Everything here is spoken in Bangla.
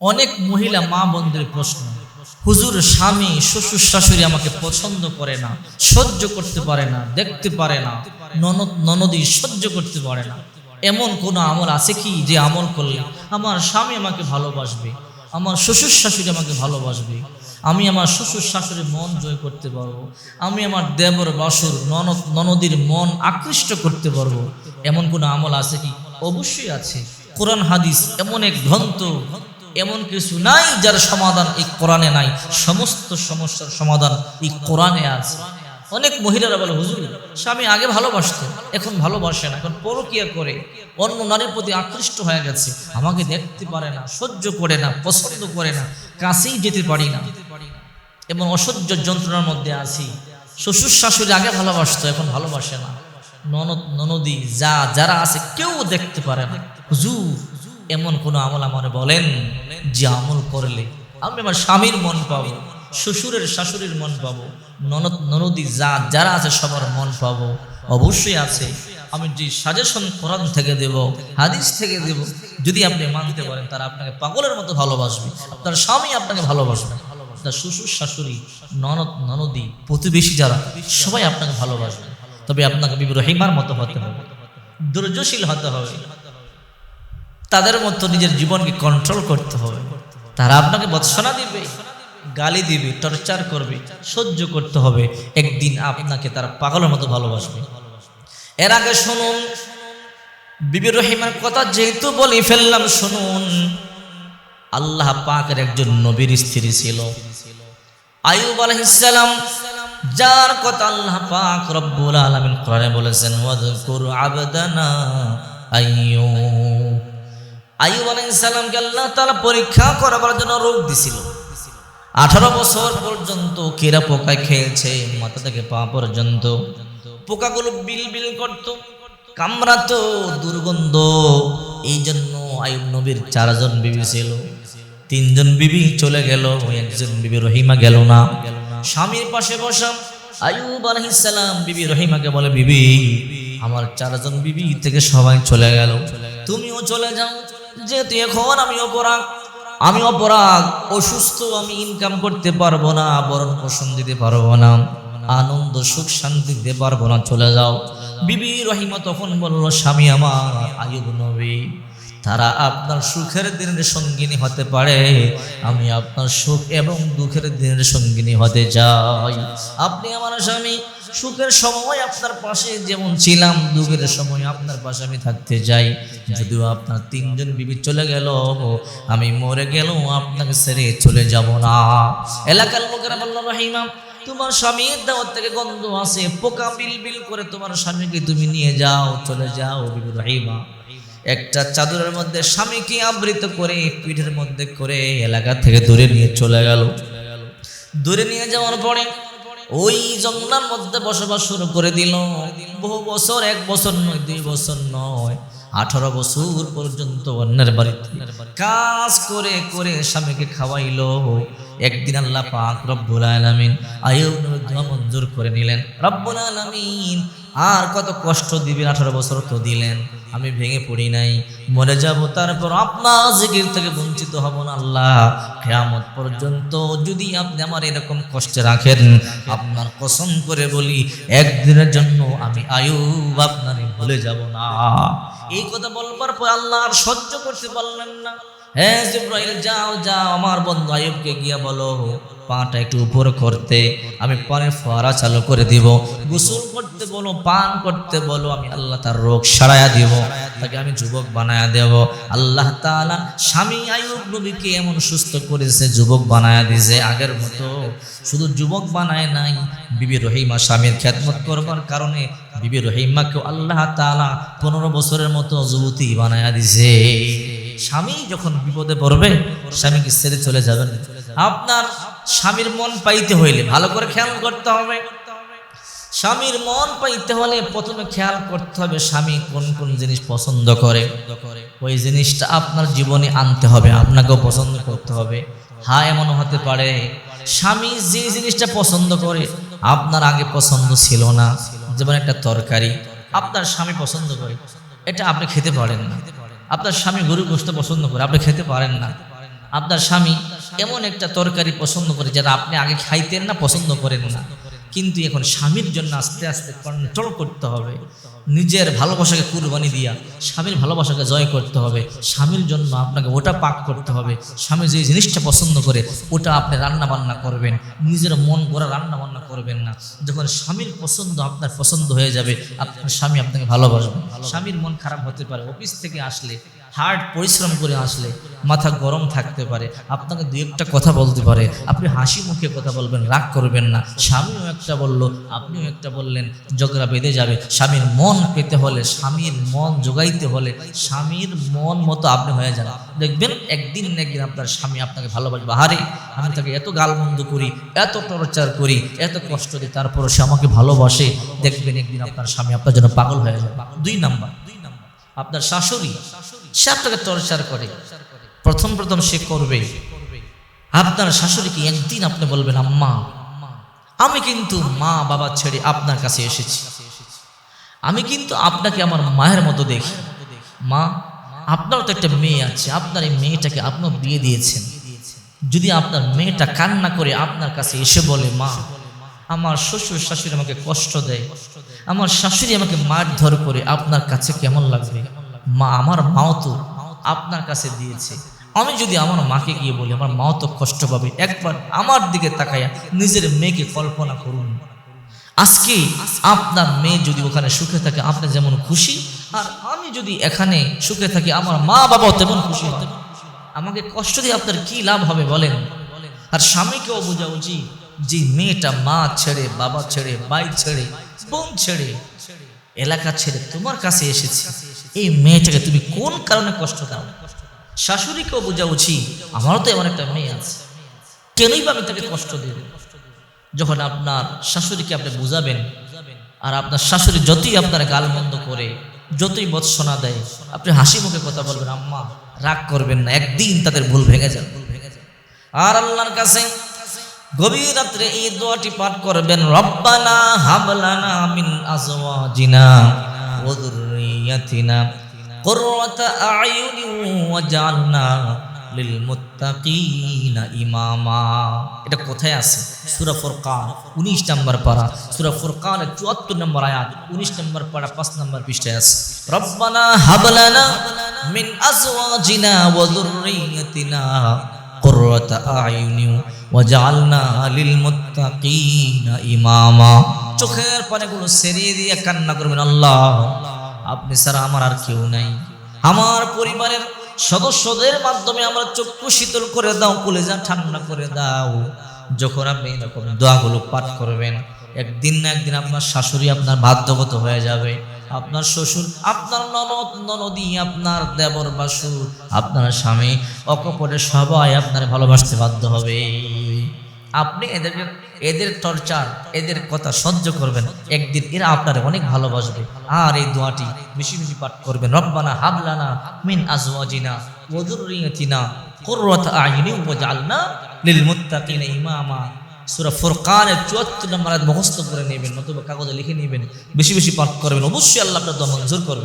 অনেক মহিলা মা বন্ধুর প্রশ্ন, হুজুর, স্বামী, শ্বশুর, শাশুড়ি আমাকে পছন্দ করে না, সহ্য করতে পারে না, দেখতে পারে না, ননদ, ননদী সহ্য করতে পারে না। এমন কোনো আমল আছে কি যে আমল করলে আমার স্বামী আমাকে ভালোবাসবে, আমার শ্বশুর শাশুড়ি আমাকে ভালোবাসবে? আমি আমার শ্বশুর শাশুড়ির মন জয় করতে পারব, আমি আমার দেবর, বাসুর, ননদ, ননদীর মন আকৃষ্ট করতে পারব? এমন কোনো আমল আছে কি? অবশ্যই আছে। কোরআন, হাদিস এমন এক গ্রন্থ এমন কিছু নাই যার সমাধান এই কোরআনে নাই। সমস্ত সমস্যার সমাধান এই কোরআনে আছে। অনেক মহিলারা বলে, হুজুর, স্বামী আগে ভালোবাসতো, এখন ভালোবাসে না, এখন পরকিয়া করে। অন্য নারীর প্রতি আকৃষ্ট হয়ে গেছে। আমাকে দেখতে পারে না, সহ্য করে না, পছন্দ করে না, কাছেই যেতে পারি না। এবং অসহ্য যন্ত্রণার মধ্যে আছি। শ্বশুর শাশুড়ি আগে ভালোবাসত, এখন ভালোবাসে না। ননদ, ননদী, যা, যারা আছে কেউ দেখতে পারে না। হুজুর এমন কোনো আমল আমার বলেন যে আমল করলে আমি আমার স্বামীর মন পাবো, শ্বশুরের শাশুড়ির মন পাবো, ননদ, ননদী যা, যারা আছে সবার মন পাবো। অবশ্যই আছে। আমি যে সাজেশন কোরআন থেকে দেব, হাদিস থেকে দেব, যদি আপনি মানতে পারেন, তারা আপনাকে পাগলের মতো ভালোবাসবে, তার স্বামী আপনাকে ভালোবাসবে, তার শ্বশুর, শাশুড়ি, ননদ, ননদী, প্রতিবেশী যারা, সবাই আপনাকে ভালোবাসবে। তবে আপনাকে বিবি রহিমার মতো হতে হবে, ধৈর্যশীল হতে হবে। তাদের মতো নিজের জীবনকে কন্ট্রোল করতে হবে। তারা আপনাকে বৎসনা দিবে, গালি দিবে টর্চার করবে, সহ্য করতে হবে। একদিন আপনাকে তারা পাগলের মতো ভালোবাসবে। এর আগে শুনুন, বিবি রহিমার কথা যেহেতু বলি ফেললাম, শুনুন। আল্লাহ পাকের একজন নবীর স্ত্রী ছিল। আয়ুব আলাইহিসসালাম যার কথা আল্লাহ পাক রব্বুল আলামিন কোরআনে বলেছেন, ওয়াযকুর আবদানা আইয়ুব। আয়ুব আলাইহিসসালামকে আল্লাহ তাআলা পরীক্ষা করার জন্য রোগ দিছিল। আঠারো বছর পর্যন্ত কেরা পোকায় খেয়েছে মাথা থেকে পা পর্যন্ত। পোকাগুলো বিল বিল করত, কামড়াতো, দুর্গন্ধ। এই জন্য আয়ুব নবীর চারজন বিবি ছিল। তিনজন বিবি চলে গেল, একজন বিবি রহিমা গেল না। স্বামীর পাশে বসা আয়ুব আলহিসাম বিবি রহিমাকে বলে, বিবি, আমার চারজন বিবি থেকে সবাই চলে গেল। তুমিও চলে যাও। যেহেতু এখন আমি অপরাগ আমি অপরাগ, অসুস্থ, আমি ইনকাম করতে পারব না, বরণ পোষণ দিতে পারব না, আনন্দ, সুখ শান্তি দিতে পারব না, চলে যাও। বিবি রহিমা তখন বলল, স্বামী আমার, আয়ুব নবী। তারা আপনার সুখের দিনের সঙ্গিনী হতে পারে। আমি আপনার সুখ এবং দুঃখের দিনের সঙ্গিনী হতে চাই। আপনি আমার স্বামী, সুখের সময় আপনার পাশে যেমন ছিলাম, দুঃখের সময় আপনার পাশে আমি থাকতে চাই। যদিও আপনার তিনজন বিবি চলে গেল, আমি মরে গেলেও আপনাকে ছেড়ে চলে যাব না। এলাকার লোকেরা বলল, রহিমা, তোমার স্বামীর দেওয়ার থেকে গন্ধ আছে পোকা বিল বিল করে তোমার স্বামীকে তুমি নিয়ে যাও, চলে যাও বিবি রহিমা। একটা চাদরের মধ্যে স্বামীকে আবৃত করে পিঠের মধ্যে করে এলাকা থেকে দূরে নিয়ে চলে গেল। দূরে নিয়ে যাওয়ার পরে ওই জঙ্গলার মধ্যে বসবাস শুরু করে দিল। বহু বছর, এক বছর নয়, দুই বছর নয়, আঠারো বছর পর্যন্ত অন্যের বাড়িতে কাজ করে করে স্বামীকে খাওয়াইলো। একদিন আল্লাহ পাক রব্বুল আলামিন আয়ুব মঞ্জুর করে নিলেন। রব্বুল আলামিন, আর কত কষ্ট দিবেন আঠারো বছর তো দিলেন। আমি ভেঙে পড়ি নাই, মরে যাব, তারপর আপনার জিকির থেকে বঞ্চিত হব না আল্লাহ। কেয়ামত পর্যন্ত যদি আপনি আমার এরকম কষ্টে রাখেন, আপনার কসম করে বলি, একদিনের জন্য আমি আয়ুব আপনার ভুলে যাব না। এই কথা বলবার পর আল্লাহ আর সহ্য করতে পারলেন না। হ্যাঁ জিব্রাইল, যাও যাও, আমার বন্ধু আয়ুবকে গিয়া বলো। পাটা একটু উপর করতে, আমি পানের ফোয়ারা চালু করে দিব। গোসল করতে বলো, পান করতে বলো, আমি আল্লাহ তার রোগ সারাইয়া দিব, তাকে আমি যুবক বানায়া দেব। আল্লাহ তাআলা স্বামী আয়ুব নবীকে এমন সুস্থ করেছে, যুবক বানায়া দিয়েছে আগের মতো। শুধু যুবক বানায় নাই, বিবি রহিমা স্বামীর খ্যাতমত করবার কারণে বিবি রহিমাকেও আল্লাহ তাআলা পনেরো বছরের মতো যুবতী বানায়া দিছে স্বামী যখন বিপদে পড়বে স্বামীকে ছেড়ে চলে যাবেন? আপনার স্বামীর মন পাইতে হইলে ভালো করে খেয়াল করতে হবে। স্বামীর মন পাইতে হলে প্রথমে খেয়াল করতে হবে স্বামী কোন কোন জিনিস পছন্দ করে। ওই জিনিসটা আপনার জীবনে আনতে হবে, আপনাকেও পছন্দ করতে হবে। হ্যাঁ এমন হতে পারে, স্বামী যে জিনিসটা পছন্দ করে, আপনার আগে পছন্দ ছিল না। যেমন একটা তরকারি, আপনার স্বামী পছন্দ করে, এটা আপনি খেতে পারেন না। আপনার স্বামী গরু গোস্ত পছন্দ করে, আপনি খেতে পারেন না। আপনার স্বামী এমন একটা তরকারি পছন্দ করে যেটা আপনি আগে খাইতেন না, পছন্দ করেন না। কিন্তু এখন স্বামীর জন্য আস্তে আস্তে কন্ট্রোল করতে হবে। নিজের ভালোবাসাকে কুরবানি দিয়া স্বামীর ভালোবাসাকে জয় করতে হবে। স্বামীর জন্য আপনাকে ওটা পাক করতে হবে। স্বামী যে জিনিসটা পছন্দ করে, ওটা আপনি রান্না বান্না করবেন। নিজের মন গড়া রান্না বান্না করবেন না। যখন স্বামীর পছন্দ আপনার পছন্দ হয়ে যাবে, আপনার স্বামী আপনাকে ভালোবাসবে। স্বামীর মন খারাপ হতে পারে। অফিস থেকে আসলে হার্ড পরিশ্রম করে আসলে মাথা গরম থাকতে পারে। আপনাকে দু একটা কথা বলতে পারে। আপনি হাসি মুখে কথা বলবেন, রাগ করবেন না। স্বামীও একটা বলল, আপনিও একটা বললেন, ঝগড়া বেঁধে যাবে। স্বামীর মন পেতে হলে, স্বামীর মন জোগাইতে হলে, স্বামীর মন মতো আপনি হয়ে যান। দেখবেন একদিন না একদিন আপনার স্বামী আপনাকে ভালোবাসবে। আরে আমি তাকে এত গালমন্দ করি, এত টর্চার করি, এত কষ্ট দিই, তারপরও সে আমাকে ভালোবাসে। দেখবেন একদিন আপনার স্বামী আপনার জন্য পাগল হয়ে যাবে। দুই নাম্বার দুই নাম্বার, আপনার শাশুড়ি সে আপনাকে টর্চার করে। প্রথম প্রথম সে করবে। আপনার শাশুড়িকে একদিন আপনি বলবেন, আম্মা, আমি কিন্তু মা বাবা ছেড়ে আপনার কাছে এসেছি। আমি কিন্তু আপনাকে আমার মায়ের মতো দেখি। মা, আপনারও তো একটা মেয়ে আছে। আপনার এই মেয়েটাকে আপনিও বিয়ে দিয়েছেন। যদি আপনার মেয়েটা কান্না করে আপনার কাছে এসে বলে, মা, আমার শ্বশুর শাশুড়ি আমাকে কষ্ট দেয়। আমার শাশুড়ি আমাকে মারধর করে আপনার কাছে কেমন লাগবে? মা আমার মাও তো আপনার কাছে দিয়েছে। আমি যদি আমার মাকে গিয়ে বলি, আমার মাও তো কষ্ট পাবে, একবার আমার দিকে তাকাইয়া নিজের মেয়েকে কল্পনা করুন। আজকে আপনার মেয়ে যদি ওখানে সুখে থাকে, আপনি যেমন খুশি, আর আমি যদি এখানে সুখে থাকি, আমার মা বাবাও তেমন খুশি হতে আমাকে কষ্ট দিয়ে আপনার কি লাভ হবে বলেন? আর স্বামীকেও বোঝা উচিত যে মেয়েটা মা ছেড়ে, বাবা ছেড়ে, ভাই ছেড়ে, বোন ছেড়ে, এলাকা ছেড়ে তোমার কাছে এসেছে। এই মেয়েটাকে তুমি কোন কারণে কষ্ট দাও? শাশুড়িকেও বোঝা উচিত, আমারও তো এমন একটা মেয়ে আছে। কেনই বা আমি তাকে কষ্ট দেব? যখন আপনার শাশুড়িকে আপনি বুঝাবেন, আর আপনার শাশুড়ি যতই আপনার গালমন্দ করে, যতই বৎসনা দেয়, আপনি হাসি মুখে কথা বলবেন, আম্মা, রাগ করবেন না, একদিন তাদের ভুল ভেঙে যাবে। আর আল্লাহর কাছে গভীর রাত্রে এই দোয়াটি পাঠ করবেন, রব্বানা হাবলানা মিন আজওয়াজিনা। ওয়া যুররিয়াতিনা কুররাতা আয়ুনি ওয়াজআলনা লিল ইমামা। এটা কোথায় আছে? সূরা ফুরকান 19 নম্বর পারা। সূরা ফুরকানের 74 নম্বর আয়াত 19 নম্বর পারা 5 নম্বর পৃষ্ঠায় আছে। রব্বানা হাবলানা মিন আজওয়াজিনা ওয়া যুররিয়াতিনা কুররাতা আয়ুনি ওয়াজআলনা লিল মুত্তাকিনা ইমামা। চোখের পানিগুলো সেরিয়ে দিয়ে কান্না করবেন, আল্লাহ। আপনি ছাড়া আমার আর কেউ নাই। আমার পরিবারের সদস্যদের মাধ্যমে আমরা চক্ষু শীতল করে দাও, কলেজা ঠান্ডা করে দাও। যখন আপনি এরকম দোয়াগুলো পাঠ করবেন, একদিন না একদিন আপনার শাশুড়ি আপনার বাধ্যগত হয়ে যাবে। আপনার শ্বশুর, আপনার ননদ, ননদী, আপনার দেবর বাসুর আপনার স্বামী, অকপটে সবাই আপনার ভালোবাসতে বাধ্য হবে। আপনি এদের এদের টর্চার, এদের কথা সহ্য করবেন। একদিন এরা আপনার অনেক ভালোবাসবে। আর এই দোয়াটি বেশি বেশি পাঠ করবেন। রব্বানা হাবলানা মিন আজওয়াজিনা ওয়া যুররিয়াতিনা কুররাতা আয়ুনি ওয়াজআলনা লিল মুত্তাকিনা ইমামা। সূরা ফুরকানের 74 নম্বর মুখস্থ করে নেবেন, নতুবা কাগজে লিখে নেবেন। বেশি বেশি পাঠ করবেন। অবশ্যই আল্লাহ আপনার দোয়া মঞ্জুর করবে